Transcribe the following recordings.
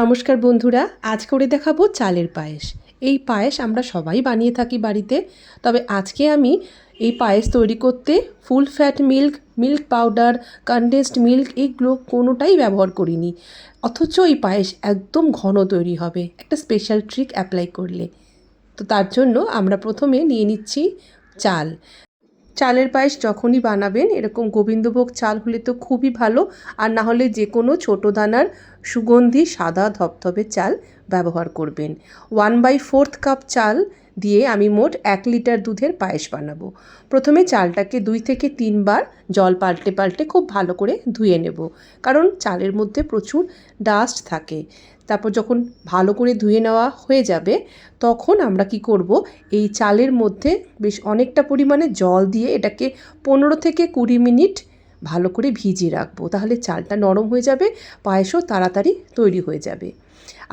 নমস্কার বন্ধুরা, আজ করে দেখাবো চালের পায়েস। এই পায়েস আমরা সবাই বানিয়ে থাকি বাড়িতে, তবে আজকে আমি এই পায়েস তৈরি করতে full fat milk milk powder condensed milk এগুলো কোনোটাই ব্যবহার করিনি। অথচ এই পায়েস একদম ঘন তৈরি হবে, একটা স্পেশাল ট্রিক অ্যাপ্লাই করলে। তো তার জন্য আমরা প্রথমে নিয়ে নিচ্ছি চাল। চালের পায়েস যখনই বানাবেন, এরকম গোবিন্দভোগ চাল হলে তো খুবই ভালো, আর না হলে যে কোনো ছোটো দানার সুগন্ধি সাদা ধপধপে চাল ব্যবহার করবেন। ওয়ান বাই ফোর্থ কাপ চাল দিয়ে আমি মোট এক লিটার দুধের পায়েস বানাবো। প্রথমে চালটাকে দুই থেকে তিনবার জল পাল্টে পাল্টে খুব ভালো করে ধুয়ে নেব, কারণ চালের মধ্যে প্রচুর ডাস্ট থাকে। তারপর যখন ভালো করে ধুয়ে নেওয়া হয়ে যাবে, তখন আমরা কি করব, এই চালের মধ্যে বেশ অনেকটা পরিমাণে জল দিয়ে এটাকে পনেরো থেকে কুড়ি মিনিট ভালো করে ভিজিয়ে রাখব। তাহলে চালটা নরম হয়ে যাবে, পায়েসও তাড়াতাড়ি তৈরি হয়ে যাবে।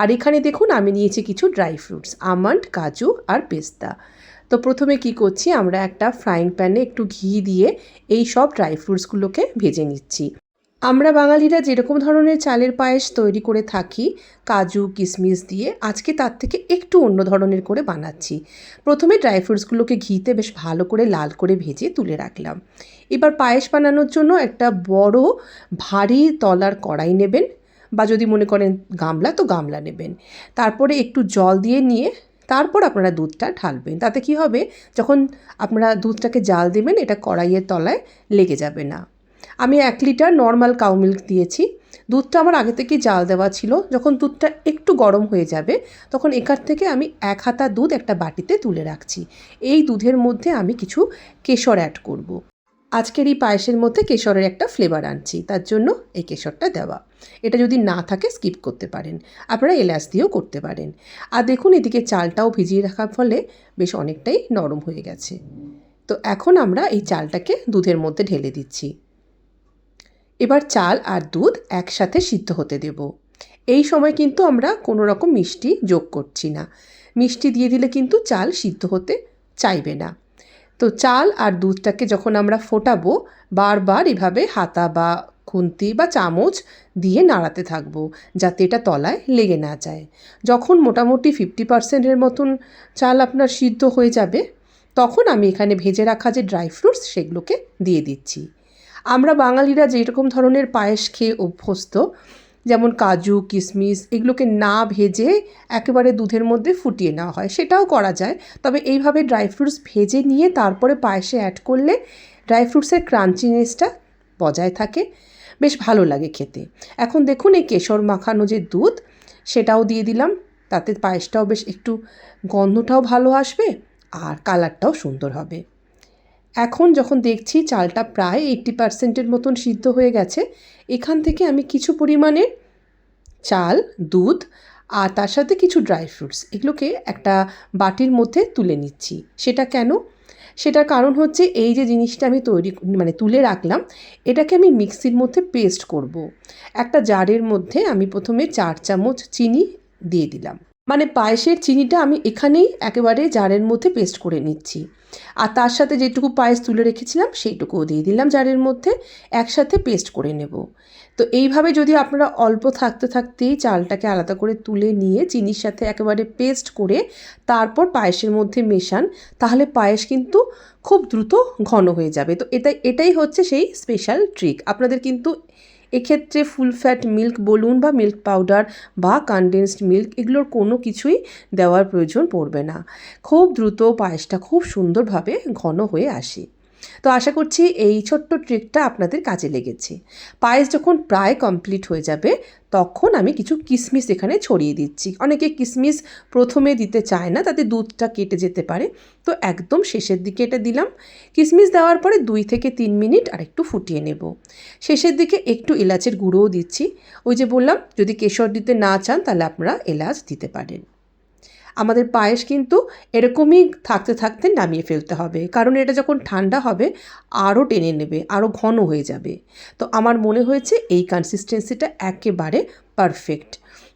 আর এখানে দেখুন আমি নিয়েছি কিছু ড্রাই ফ্রুটস, আমন্ড, কাজু আর পেস্তা। তো প্রথমে কি করছি, আমরা একটা ফ্রাইং প্যানে একটু ঘি দিয়ে এই সব ড্রাই ফ্রুটসগুলোকে ভেজে নিচ্ছি। আমরা বাঙালিরা যেরকম ধরনের চালের পায়েস তৈরি করে থাকি, কাজু কিশমিশ দিয়ে, আজকে তার থেকে একটু অন্য ধরনের করে বানাচ্ছি। প্রথমে ড্রাই ফ্রুটসগুলোকে ঘিতে বেশ ভালো করে লাল করে ভেজে তুলে রাখলাম। এবার পায়েস বানানোর জন্য একটা বড়, ভারী তলার কড়াই নেবেন বা যদি মনে করেন গামলা, তো গামলা নেবেন। তারপরে একটু জল দিয়ে নিয়ে তারপর আপনারা দুধটা ঢালবেন। তাতে কি হবে? যখন আপনারা দুধটাকে জাল দেবেন, এটা কড়াইয়ের তলায় লেগে যাবে না। আমি এক লিটার নর্মাল কাউ মিল্ক দিয়েছি। দুধটা আমার আগে থেকেই জাল দেওয়া ছিল। যখন দুধটা একটু গরম হয়ে যাবে, তখন এখান থেকে আমি এক হাতা দুধ একটা বাটিতে তুলে রাখছি। এই দুধের মধ্যে আমি কিছু কেশর অ্যাড করব। আজকের এই পায়েসের মধ্যে কেশরের একটা ফ্লেভার আনছি। তার জন্য এই কেশরটা দেওয়া। এটা যদি না থাকে স্কিপ করতে পারেন। আপনারা এলাচ দিয়েও করতে পারেন। আর দেখুন, এদিকে চালটাও ভিজিয়ে রাখার ফলে বেশ অনেকটাই নরম হয়ে গেছে। তো এখন আমরা এই চালটাকে দুধের মধ্যে ঢেলে দিচ্ছি। এবার চাল আর দুধ একসাথে সিদ্ধ হতে দেব। এই সময় কিন্তু আমরা কোনো রকম মিষ্টি যোগ করছি না। মিষ্টি দিয়ে দিলে কিন্তু চাল সিদ্ধ হতে চাইবে না। তো চাল আর দুধটাকে যখন আমরা ফোটাবো, বারবার এভাবে হাতা বা খুন্তি বা চামচ দিয়ে নাড়াতে থাকব, যাতে এটা তলায় লেগে না যায়। যখন মোটামুটি ফিফটি পার্সেন্টের মতন চাল আপনার সিদ্ধ হয়ে যাবে, তখন আমি এখানে ভেজে রাখা যে ড্রাই ফ্রুটস সেগুলোকে দিয়ে দিচ্ছি। আমরা বাঙালিরা যেরকম ধরনের পায়েস খেয়ে অভ্যস্ত, যেমন কাজু কিশমিশ এগুলোকে না ভেজে একেবারে দুধের মধ্যে ফুটিয়ে নেওয়া হয়। সেটাও করা যায়। তবে এইভাবে ড্রাই ফ্রুটস ভেজে নিয়ে তারপরে পায়েসে অ্যাড করলে ড্রাই ফ্রুটসের ক্রাঞ্চিনেসটা বজায় থাকে। বেশ ভালো লাগে খেতে। এখন দেখুন এই কেশর মাখানো যে দুধ, সেটাও দিয়ে দিলাম। তাতে পায়েসটাও বেশ একটু গন্ধটাও ভালো আসবে আর কালারটাও সুন্দর হবে। এখন যখন দেখছি চালটা প্রায় এইট্টি পার্সেন্টের মতন সিদ্ধ হয়ে গেছে, এখান থেকে আমি কিছু পরিমাণে চাল, দুধ আর তার সাথে কিছু ড্রাই ফ্রুটস এগুলোকে একটা বাটির মধ্যে তুলে নিচ্ছি। সেটা কেন? সেটার কারণ হচ্ছে এই যে জিনিসটা আমি তৈরি মানে তুলে রাখলাম, এটাকে আমি মিক্সির মধ্যে পেস্ট করব। একটা জারের মধ্যে আমি প্রথমে চার চামচ চিনি দিয়ে দিলাম। মানে পায়েসের চিনিটা আমি এখানেই একেবারে জারের মধ্যে পেস্ট করে নিচ্ছি। আর তার সাথে যেটুকু পায়েস তুলে রেখেছিলাম, সেইটুকুও দিয়ে দিলাম জারের মধ্যে, একসাথে পেস্ট করে নেব। তো এইভাবে যদি আপনারা অল্প থাকতে থাকতেই চালটাকে আলাদা করে তুলে নিয়ে চিনির সাথে একেবারে পেস্ট করে তারপর পায়েসের মধ্যে মেশান, তাহলে পায়েস কিন্তু খুব দ্রুত ঘন হয়ে যাবে। তো এটাই এটাই হচ্ছে সেই স্পেশাল ট্রিক আপনাদের কিন্তু এক্ষেত্রে ফুল ফ্যাট মিল্ক বলুন বা মিল্ক পাউডার বা কনডেন্সড মিল্ক এগুলোর কোনো কিছুই দেওয়ার প্রয়োজন পড়বে না। খুব দ্রুত পায়েসটা খুব সুন্দরভাবে ঘন হয়ে আসে। তো আশা করছি এই ছোট্ট ট্রিকটা আপনাদের কাজে লেগেছে। পায়েস যখন প্রায় কমপ্লিট হয়ে যাবে, তখন আমি কিছু কিশমিশ এখানে ছড়িয়ে দিচ্ছি। অনেকে কিশমিশ প্রথমে দিতে চায় না, তাতে দুধটা কেটে যেতে পারে। তো একদম শেষের দিকে এটা দিলাম। কিশমিশ দেওয়ার পরে দুই থেকে তিন মিনিট আর একটু ফুটিয়ে নেব। শেষের দিকে একটু এলাচের গুঁড়োও দিচ্ছি। ওই যে বললাম, যদি কেশর দিতে না চান, তাহলে আপনারা এলাচ দিতে পারেন। আমাদের পায়েস কিন্তু এরকমই থাকতে থাকতে নামিয়ে ফেলতে হবে। কারণ এটা যখন ঠান্ডা হবে, আরও টেনে নেবে, আরও ঘন হয়ে যাবে। তো আমার মনে হয়েছে এই কনসিস্টেন্সিটা একেবারে পারফেক্ট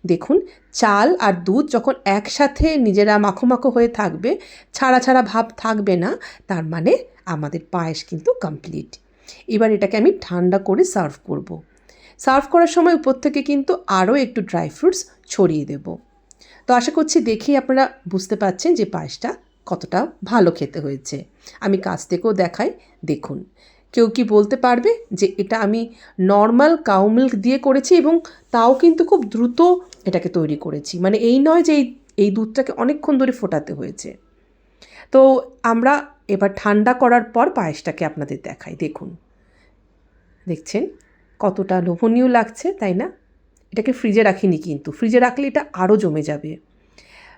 দেখুন, চাল আর দুধ যখন একসাথে নিজেরা মাখো মাখো হয়ে থাকবে, ছাড়া ছাড়া ভাব থাকবে না, তার মানে আমাদের পায়েস কিন্তু কমপ্লিট এবার এটাকে আমি ঠান্ডা করে সার্ভ করব। সার্ভ করার সময় উপর থেকে কিন্তু আরও একটু ড্রাই ফ্রুটস ছড়িয়ে দেব। তো আশা করছি দেখেই আপনারা বুঝতে পারছেন যে পায়েসটা কতটা ভালো খেতে হয়েছে। আমি কাছ থেকেও দেখাই, দেখুন। কেউ কি বলতে পারবে যে এটা আমি নর্মাল কাউ মিল্ক দিয়ে করেছি এবং তাও কিন্তু খুব দ্রুত এটাকে তৈরি করেছি। মানে এই নয় যে এই এই দুধটাকে অনেকক্ষণ ধরে ফোটাতে হয়েছে। তো আমরা এবার ঠান্ডা করার পর পায়েসটাকে আপনাদের দেখাই। দেখুন। দেখছেন? কতটা লোভনীয় লাগছে, তাই না? এটাকে ফ্রিজে রাখিনি কিন্তু। ফ্রিজে রাখলে এটা আরও জমে যাবে।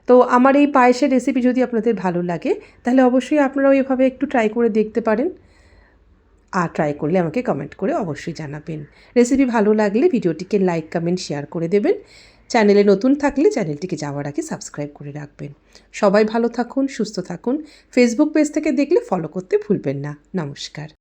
তো আমার এই পায়েসের রেসিপি যদি আপনাদের ভালো লাগে, তাহলে অবশ্যই আপনারাও এভাবে একটু ট্রাই করে দেখতে পারেন। আর ট্রাই করলে আমাকে কমেন্ট করে অবশ্যই জানাবেন। রেসিপি ভালো লাগলে ভিডিওটিকে লাইক কমেন্ট শেয়ার করে দেবেন। চ্যানেলে নতুন থাকলে চ্যানেলটিকে যাওয়ার আগে সাবস্ক্রাইব করে রাখবেন। সবাই ভালো থাকুন, সুস্থ থাকুন। ফেসবুক পেজ থেকে দেখলে ফলো করতে ভুলবেন না। নমস্কার।